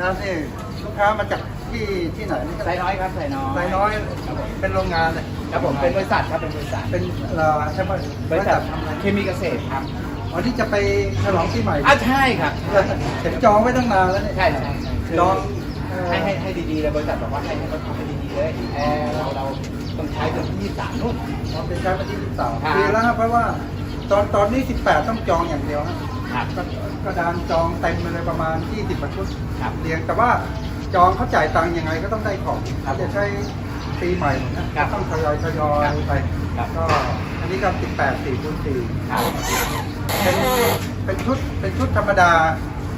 นั้นนี่ลูกค้ามาจากที่ที่ไหนนี่ไซน้อยครับไซน้อยไซน้อยเป็นโรงงานเลยครับผมเป็นบริษัทครับเป็นบริษัทเป็นเอ่อใช่ไหมบริษัททำอะไรเคมีเกษตรครับอ๋อที่จะไปฉลองปีใหม่อะใช่ครับเห็นจองไว้ตั้งนานแล้วเนี่ยใช่ใช่คือจองเอ่อให้ให้ให้ดีๆเลยบริษัทบอกว่าให้ให้เขาทำให้ดีๆเลยแอร์เราเราต้องใช้จนที่23นู่นเราเป็นใช้มาที่สามครับปีแล้วครับเพราะว่าตอนตอนนี้18ต้องจองอย่างเดียวฮะครับ ก็กระดานจองเต็มไปเลยประมาณ20กว่าชุดครับเรียงแต่ว่าจองเขาจ่ายตังค์ยังไงก็ต้องได้ของครับจะใช้ปีใหม่นะครับก็ต้องทยอยทยอยไปครับ ก็อันนี้ก็18 4คูณ4ครับเป็นเป็นชุดเป็นชุดธรรมดา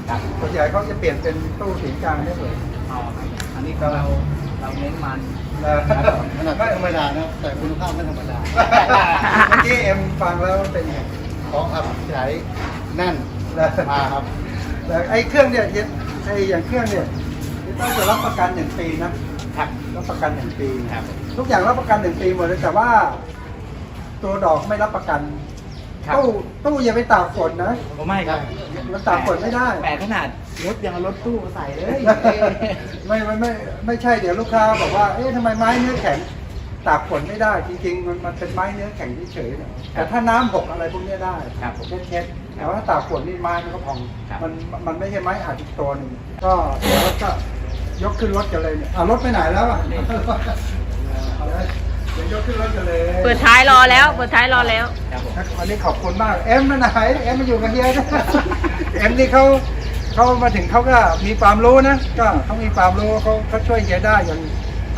ครับส่วนใหญ่เขาจะเปลี่ยนเป็นตู้สีกลางได้เลยเอาครับอันนี้ก็เราเราเน้นมันนะขนาดไม่ธรรมดานะแต่คุณภาพไม่ธรรมดา เมื่อกี้เอ็มฟังแล้วเป็นไงของครับใช้แน่น นะมาครับแต่ไอ้เครื่องเนี่ยไอ้อย่างเครื่องเนี่ยต้องจะรับประกันหนึ่งปีนะครับรับประกันหนึ่งปีครับทุกอย่างรับประกันหนึ่งปีหมดเลยแต่ว่า ตัวดอกไม่รับประกันครับตู้ตู้อย่าไปตากฝนนะผมไม่ครับมันตากฝนไม่ได้แปลกขนาดรถยังเอารถตู้มาใส่เลยไม่ไม่ไม่ไม่ใช่เดี๋ยวลูกค้าบอกว่าเอ๊ะทำไมไม้เนื้อแข็งตากฝนไม่ได้จริงๆมันมันเป็นไม้เนื้อแข็งเฉยๆเนี่ยแต่ถ้าน้ำหกอะไรพวกเนี้ยได้ครับผมเช็ดๆ แต่ว่าถ้าตากฝนนี่ไม้มันก็พอง ครับ มันมันไม่ใช่ไม้อัดอีกตัวหนึ่งก็เดี๋ยวก็ยกขึ้นรถกันเลยเนี่ยอะรถไปไหนแล้วอะเอาเลยเดี๋ยวยกขึ้นรถกันเลยเปิดท้ายรอแล้ว เปิดท้ายรอแล้ว ครับผม วันนี้ขอบคุณมากเอ็มมาไหนเอ็มมาอยู่กับเฮียนะเอ็มนี่เขาเขามาถึงเขาก็มีความรู้นะก็เขามีความรู้เขาเขาช่วยเฮียได้อย่าง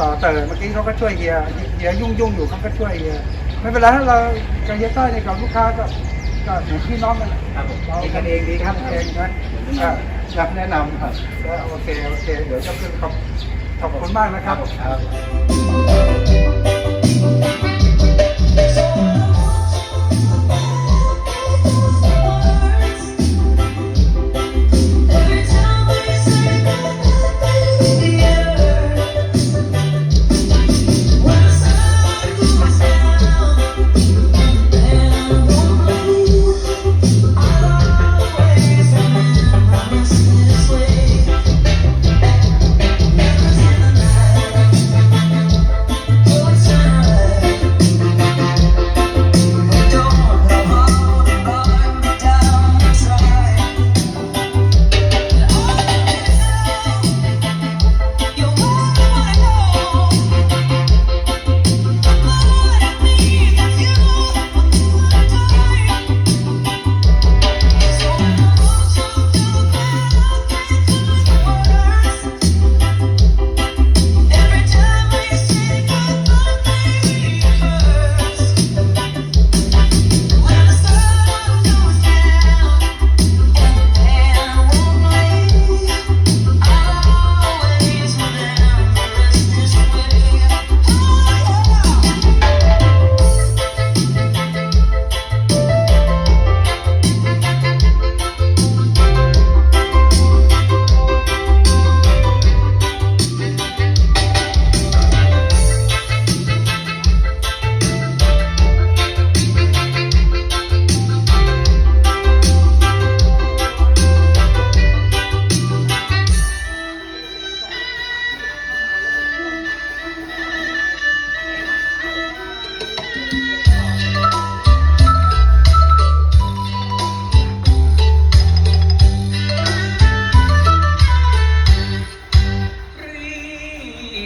ต่อเติมเมื่อกี้เขาก็ช่วยเฮียเฮียยุ่งยุ่งๆอยู่เขาก็ช่วยเฮียไม่เป็นไรถ้าเรากับเฮียต้อยในกับลูกค้าก็ ก็เหมือนพี่น้องกันแหละครับผมเราเป็นกันเองดีครับเองนะก็อยากแนะนำครับก็โอเคโอเคเดี๋ยวจะขึ้นขอบขอบคุณมากนะครับ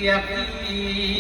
يقين